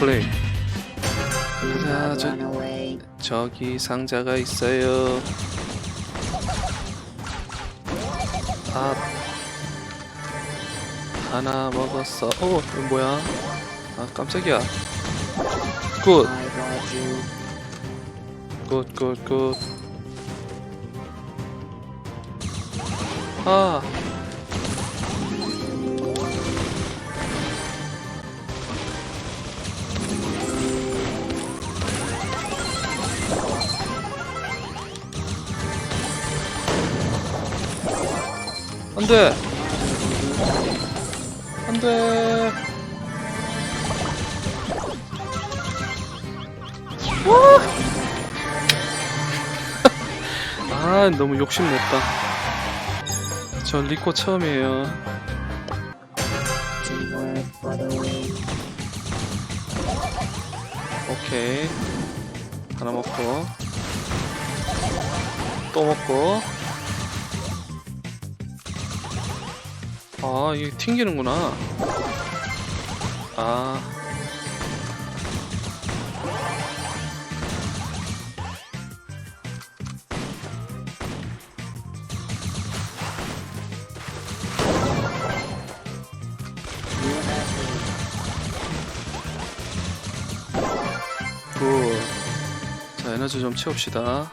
플레이. 자, 저. 저기 상자가 있어요. 아, 하나 먹었어. 어, 이거 뭐야? 아, 깜짝이야. 굿, I got you. 굿, 굿, 굿. 아, 안 돼. 안 돼. 와! 아, 너무 욕심냈다. 저 리코 처음이에요. 오케이. 하나 먹고. 또 먹고. 아, 이게 튕기는구나. 아. 굿. 자, 에너지 좀 채웁시다.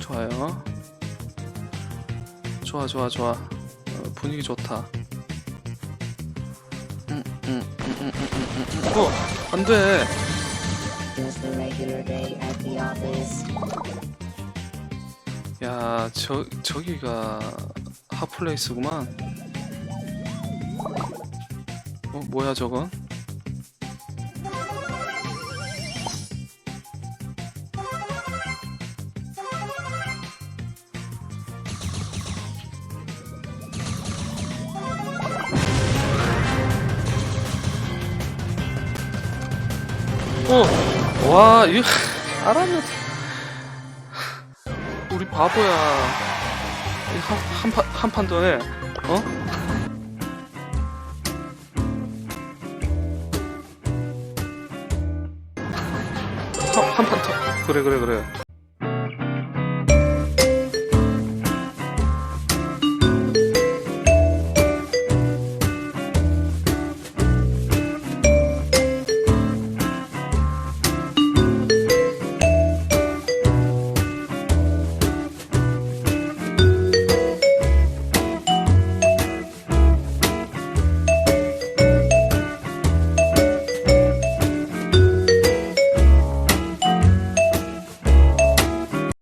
좋아요. 좋아, 좋아, 좋아. 어, 분위기 좋다. 음, 음, 음, 음, 음, 음, 음. 어, 안 돼. 야, 저, 저기가 핫플레이스구만. 어, 뭐야, 저건? 어, 와, 이거 알아면 우리 바보야. 한판 한판더 해. 어? 한판 더. 그래 그래 그래.